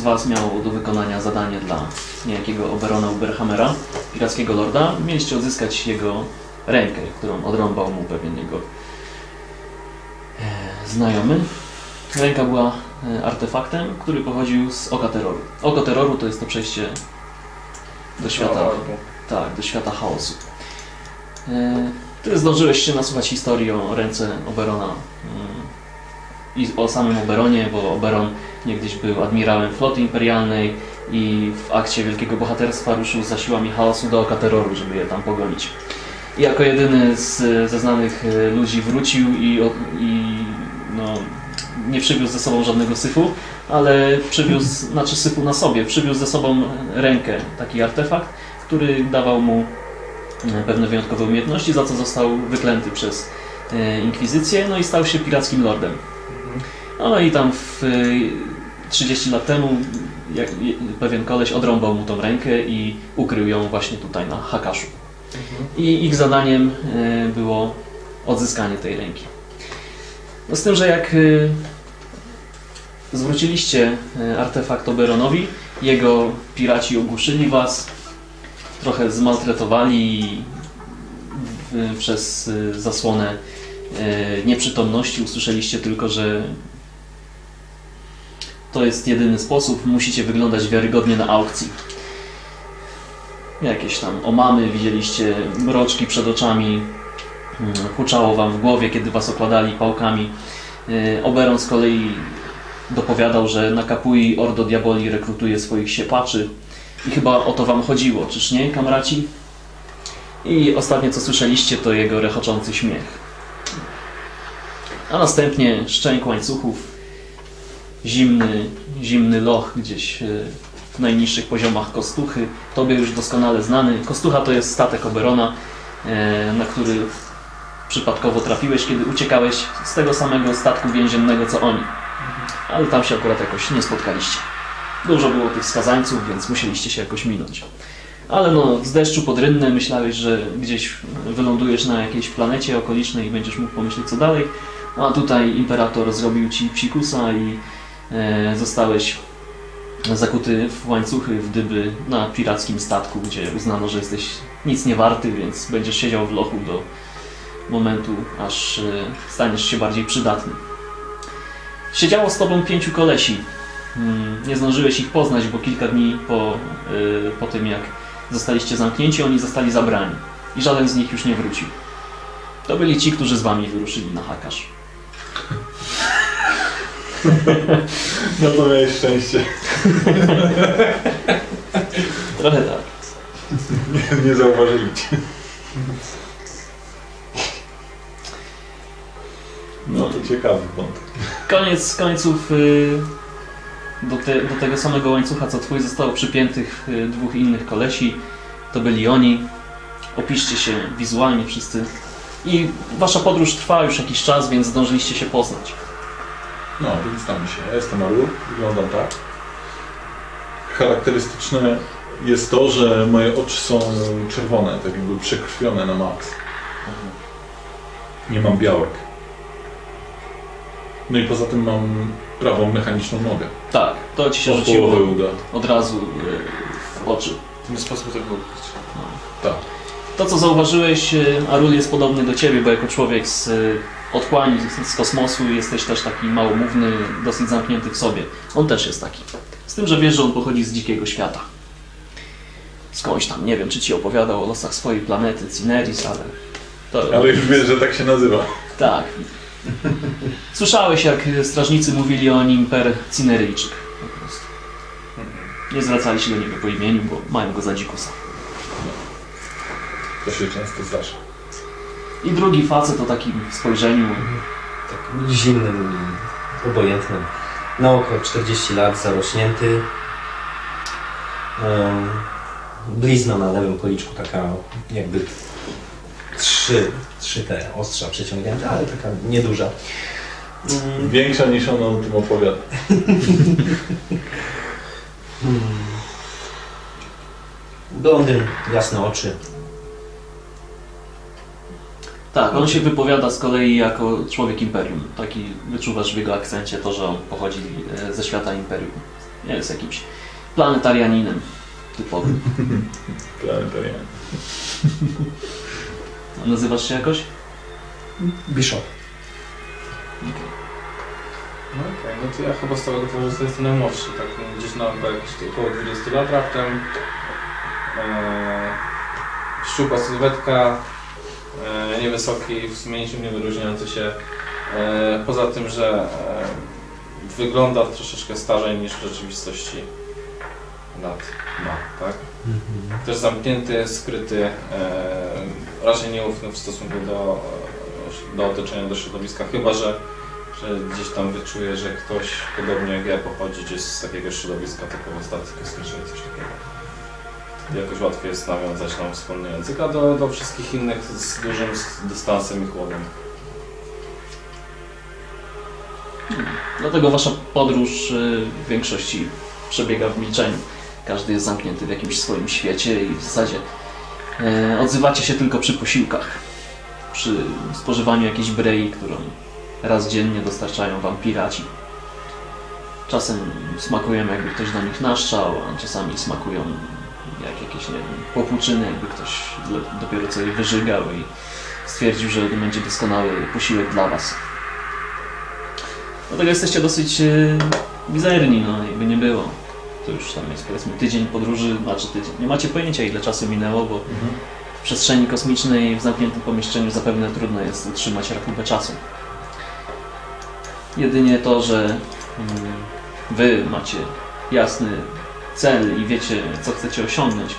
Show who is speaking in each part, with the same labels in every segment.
Speaker 1: z Was miało do wykonania zadanie dla niejakiego Oberona Uberhammera, pirackiego lorda. Mieliście odzyskać jego rękę, którą odrąbał mu pewien jego e, znajomy. Ręka była e, artefaktem, który pochodził z Oka Terroru. Oko Terroru to jest to przejście do świata, tak, do świata chaosu. E, Ty zdążyłeś się nasłuchać historii o ręce Oberona mm, i o samym Oberonie, bo Oberon niegdyś był admirałem floty imperialnej i w akcie wielkiego bohaterstwa ruszył za siłami chaosu do Oka Terroru, żeby je tam pogonić. I jako jedyny z, ze znanych e, ludzi wrócił i, i no, nie przywiózł ze sobą żadnego syfu, ale przywiózł, znaczy syfu na sobie, przywiózł ze sobą rękę, taki artefakt, który dawał mu e, pewne wyjątkowe umiejętności, za co został wyklęty przez e, Inkwizycję, no i stał się pirackim lordem. No i tam w, e, 30 lat temu jak, pewien koleś odrąbał mu tą rękę i ukrył ją właśnie tutaj na Hakaszu. I ich zadaniem e, było odzyskanie tej ręki. No z tym, że jak e, zwróciliście artefakt Oberonowi, jego piraci ogłuszyli was, trochę zmaltretowali przez zasłonę nieprzytomności usłyszeliście tylko, że to jest jedyny sposób, musicie wyglądać wiarygodnie na aukcji. Jakieś tam omamy, widzieliście mroczki przed oczami, mm, huczało wam w głowie, kiedy was okładali pałkami. E, Oberon z kolei dopowiadał, że na Kapui Ordo Diaboli rekrutuje swoich siepaczy i chyba o to wam chodziło, czyż nie, kamraci? I ostatnie co słyszeliście to jego rechoczący śmiech. A następnie szczęk łańcuchów, zimny, zimny loch gdzieś e, w najniższych poziomach Kostuchy, tobie już doskonale znany. Kostucha to jest statek Oberona, e, na który przypadkowo trafiłeś, kiedy uciekałeś z tego samego statku więziennego co oni. Ale tam się akurat jakoś nie spotkaliście. Dużo było tych skazańców, więc musieliście się jakoś minąć. Ale no, z deszczu pod rynne myślałeś, że gdzieś wylądujesz na jakiejś planecie okolicznej i będziesz mógł pomyśleć co dalej. A tutaj imperator zrobił ci psikusa i zostałeś zakuty w łańcuchy, w dyby na pirackim statku, gdzie uznano, że jesteś nic nie warty, więc będziesz siedział w lochu do momentu, aż e, staniesz się bardziej przydatny. Siedziało z tobą pięciu kolesi. Mm, Nie zdążyłeś ich poznać, bo kilka dni po, y, po tym, jak zostaliście zamknięci, oni zostali zabrani. I żaden z nich już nie wrócił. To byli ci, którzy z wami wyruszyli na Hakasz.
Speaker 2: No to miałeś szczęście.
Speaker 1: Trochę tak.
Speaker 2: Nie, nie zauważyli cię. No to ciekawy wątek.
Speaker 1: Koniec końców y, do, te, do tego samego łańcucha co twój zostało przypiętych y, dwóch innych kolesi. To byli oni. Opiszcie się wizualnie wszyscy. I wasza podróż trwa już jakiś czas, więc zdążyliście się poznać.
Speaker 2: No, witamy się. Ja jestem Arul, wyglądam tak. Charakterystyczne jest to, że moje oczy są czerwone, tak jakby przekrwione na maks. Nie mam białek. No i poza tym mam prawą mechaniczną nogę.
Speaker 1: Tak, to ci się
Speaker 2: Od
Speaker 1: rzuciło
Speaker 2: połowy uda.
Speaker 1: od razu y, w oczy.
Speaker 3: Nie sposób tego ukryć.
Speaker 2: Tak.
Speaker 1: To, co zauważyłeś, y, Arul jest podobny do ciebie, bo jako człowiek z y, otchłani, z- z kosmosu jesteś też taki małomówny, dosyć zamknięty w sobie. On też jest taki. Z tym, że wiesz, że on pochodzi z dzikiego świata. Skądś tam, nie wiem, czy ci opowiadał o losach swojej planety, Cineris, ale... To,
Speaker 2: Ale już wiesz, że tak się nazywa.
Speaker 1: Tak. Słyszałeś, jak strażnicy mówili o nim per Cineryjczyk. Po prostu. Nie zwracali się do niego po imieniu, bo mają go za dzikusa.
Speaker 2: To się często zdarza.
Speaker 1: I drugi facet o takim spojrzeniu
Speaker 4: Tak zimnym, obojętnym. Na oko 40 lat, zarośnięty. Blizna na lewym policzku, taka jakby trzy, trzy te ostrza przeciągnięte, ale taka nieduża. Mm,
Speaker 2: Większa niż on o tym opowiada.
Speaker 4: Blondyn, jasne oczy.
Speaker 1: Tak, on się wypowiada z kolei jako człowiek Imperium. Taki wyczuwasz w jego akcencie to, że on pochodzi e, ze świata Imperium. Nie jest jakimś planetarianinem typowym.
Speaker 2: Planetarian.
Speaker 1: A Nazywasz się jakoś?
Speaker 4: Bishop.
Speaker 3: No okej, no to ja chyba z tego towarzystwa jestem najmłodszy, tak gdzieś na jakieś około 20 lat raptem. Eee, szczupła sylwetka, niewysoki, w sumie niczym nie wyróżniający się. Eee, poza tym, że eee, wygląda troszeczkę starzej niż w rzeczywistości lat ma, tak? Też zamknięty, skryty, raczej nieufny w stosunku do, e, do otoczenia, do środowiska, chyba że że gdzieś tam wyczuję, że ktoś podobnie jak ja pochodzi gdzieś z takiego środowiska typowo stacji kosmicznej, coś takiego. Jakoś łatwiej jest nawiązać nam wspólny język, a do, do wszystkich innych z dużym dystansem i chłodem.
Speaker 1: Dlatego wasza podróż y, w większości przebiega w milczeniu. Każdy jest zamknięty w jakimś swoim świecie i w zasadzie e, odzywacie się tylko przy posiłkach. Przy spożywaniu jakiejś brei, którą raz dziennie dostarczają wam piraci. Czasem smakują jakby ktoś do nich naszczał, a czasami smakują jak jakieś, nie wiem, popłuczyny, jakby ktoś dopiero co je wyżygał i stwierdził, że to będzie doskonały posiłek dla was. Dlatego jesteście dosyć mizerni, no jakby nie było. To już tam jest powiedzmy tydzień podróży, znaczy tydzień. Nie macie pojęcia ile czasu minęło, bo w przestrzeni kosmicznej w zamkniętym pomieszczeniu zapewne trudno jest utrzymać rachubę czasu. Jedynie to, że mm, wy macie jasny cel i wiecie co chcecie osiągnąć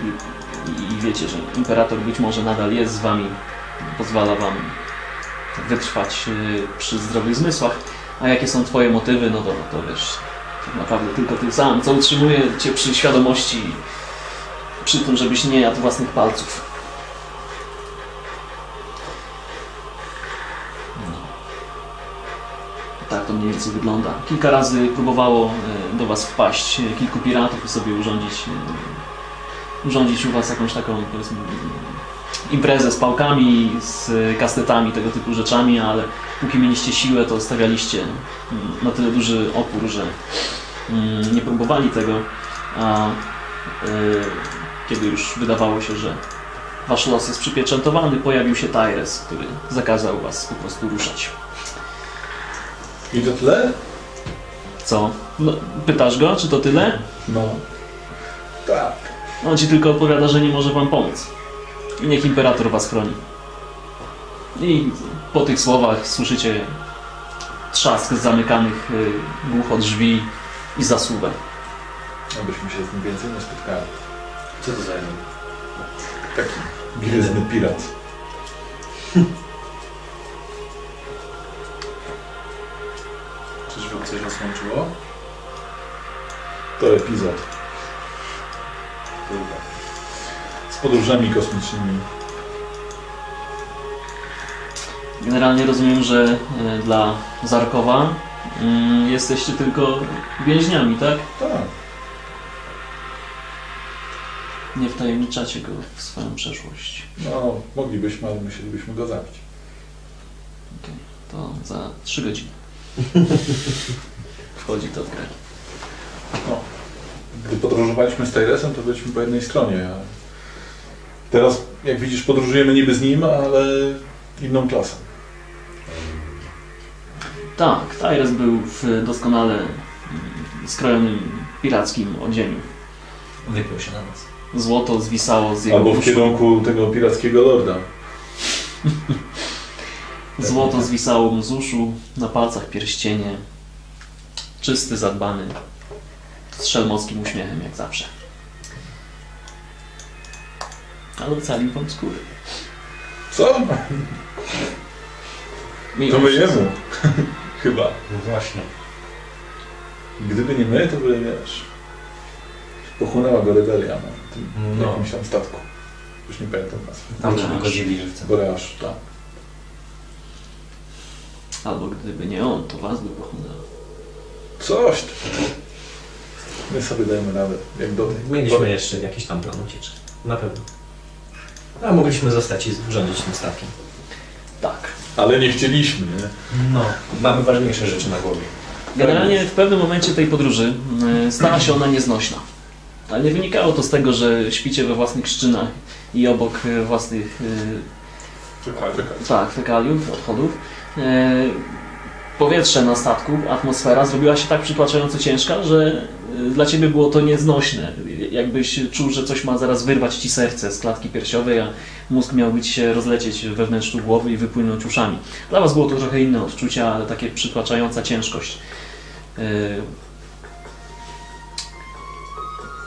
Speaker 1: i, i, wiecie, że imperator być może nadal jest z wami, pozwala wam wytrwać y, przy zdrowych zmysłach. A jakie są Twoje motywy, no to, to wiesz, tak naprawdę tylko Ty sam, co utrzymuje Cię przy świadomości, przy tym, żebyś nie jadł własnych palców. No. Tak to mniej więcej wygląda. Kilka razy próbowało e, do Was wpaść e, kilku piratów i sobie urządzić, e, urządzić u Was jakąś taką, powiedzmy, imprezę z pałkami, z kastetami, tego typu rzeczami, ale póki mieliście siłę, to stawialiście mm, na tyle duży opór, że mm, nie próbowali tego, a y, kiedy już wydawało się, że wasz los jest przypieczętowany, pojawił się Tyres, który zakazał was po prostu ruszać.
Speaker 2: I to tyle?
Speaker 1: Co? No, pytasz go, czy to tyle?
Speaker 2: No. Tak.
Speaker 1: On ci tylko odpowiada, że nie może wam pomóc. I niech imperator was chroni. I po tych słowach słyszycie trzask zamykanych y, głucho drzwi i zasuwę.
Speaker 2: Abyśmy się z nim więcej nie spotkali.
Speaker 3: Co to za jeden?
Speaker 2: Taki gwiezdny pirat.
Speaker 3: Czyżby coś rozłączyło?
Speaker 2: To epizod z podróżami kosmicznymi.
Speaker 1: Generalnie rozumiem, że y, dla Zarkowa y, jesteście tylko więźniami, tak?
Speaker 2: Tak.
Speaker 1: Nie wtajemniczacie go w swoją przeszłość.
Speaker 2: No, moglibyśmy, ale musielibyśmy go zabić.
Speaker 1: To za trzy godziny. Wchodzi to w grę.
Speaker 2: No. Gdy podróżowaliśmy z Tyresem, to byliśmy po jednej stronie. A teraz, jak widzisz, podróżujemy niby z nim, ale inną klasą.
Speaker 1: Tak, Tyres był w doskonale mm, skrojonym pirackim odzieniu.
Speaker 4: Wypiął się na nas.
Speaker 1: Złoto zwisało z jego
Speaker 2: Albo w
Speaker 1: uszu.
Speaker 2: kierunku tego pirackiego lorda.
Speaker 1: Złoto zwisało mu z uszu, na palcach pierścienie. Czysty, zadbany, z szelmowskim uśmiechem jak zawsze. Ale ocalił wam skórę.
Speaker 2: Co?
Speaker 1: Mimo
Speaker 2: To my jemu. Chyba.
Speaker 4: No właśnie.
Speaker 2: Gdyby nie my, to by, wiesz, pochłonęła go rebelia na tym
Speaker 4: No.
Speaker 2: jakimś tam statku. Już nie pamiętam nazwy.
Speaker 4: Tam żeby go dzieli żywcem.
Speaker 2: Boreasz, tak.
Speaker 1: Albo gdyby nie on, to was by pochłonęło.
Speaker 2: Coś ty. My sobie dajemy radę, jak do tej.
Speaker 4: Mieliśmy jeszcze jakiś tam plan ucieczki. Na pewno. A mogliśmy zostać i rządzić tym statkiem.
Speaker 2: Ale nie chcieliśmy, nie?
Speaker 4: No, mamy ważniejsze rzeczy na głowie.
Speaker 1: Generalnie w pewnym momencie tej podróży e, stała się ona nieznośna. Ale nie wynikało to z tego, że śpicie we własnych szczynach i obok e, własnych e,
Speaker 2: Czekaj, czekaj.
Speaker 1: tak, fekaliów, odchodów. Powietrze na statku, atmosfera zrobiła się tak przytłaczająco ciężka, że e, dla ciebie było to nieznośne. Jakbyś czuł, że coś ma zaraz wyrwać ci serce z klatki piersiowej, a mózg miałby ci się rozlecieć we wnętrzu głowy i wypłynąć uszami. Dla was było to trochę inne odczucia, ale takie przytłaczająca ciężkość. E,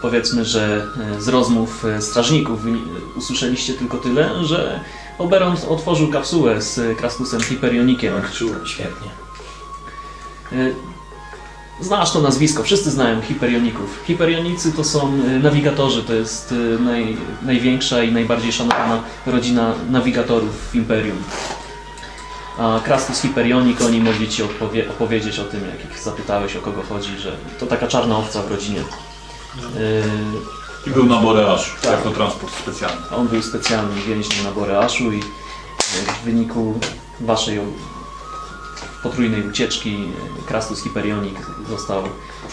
Speaker 1: Powiedzmy, że e, z rozmów strażników usłyszeliście tylko tyle, że Oberon otworzył kapsułę z Krastusem Hyperionikiem.
Speaker 2: Tak, czułem.
Speaker 4: Świetnie.
Speaker 1: Y, Znasz to nazwisko, wszyscy znają Hyperioników. Hyperionicy to są y, nawigatorzy, to jest y, naj, największa i najbardziej szanowana rodzina nawigatorów w Imperium. A Krastus Hyperionik, oni mogli Ci odpowie- opowiedzieć o tym, jak ich zapytałeś o kogo chodzi, że to taka czarna owca w rodzinie.
Speaker 2: I był na Boreaszu,
Speaker 1: Tak.
Speaker 2: jako transport specjalny.
Speaker 1: On był specjalnym więźniem na Boreaszu i e, w wyniku waszej potrójnej ucieczki e, Krastus Hyperionik został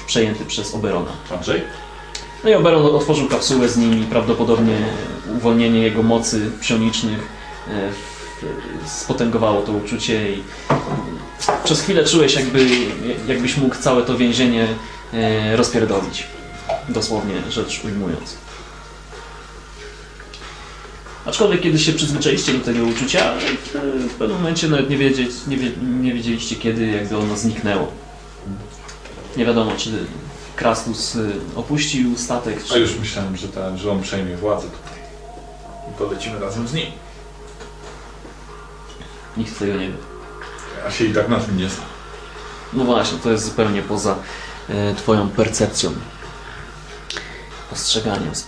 Speaker 1: przejęty przez Oberona.
Speaker 2: Andrzej?
Speaker 1: No i Oberon otworzył kapsułę z nimi, prawdopodobnie uwolnienie jego mocy psionicznych e, spotęgowało to uczucie i przez chwilę czułeś jakby, jakbyś mógł całe to więzienie e, rozpierdolić. Dosłownie rzecz ujmując. Aczkolwiek kiedy się przyzwyczailiście do tego uczucia, w, w pewnym momencie nawet nie, wiedzieć, nie, wie, nie wiedzieliście kiedy jakby ono zniknęło. Nie wiadomo, czy Krastus y, opuścił statek,
Speaker 2: A
Speaker 1: czy...
Speaker 2: już myślałem, że, ta, że on przejmie władzę tutaj. I polecimy razem z nim.
Speaker 1: Nikt tego nie wie.
Speaker 2: Ja się i tak na tym nie znam.
Speaker 1: No właśnie, to jest zupełnie poza e, Twoją percepcją, postrzeganiem spraw.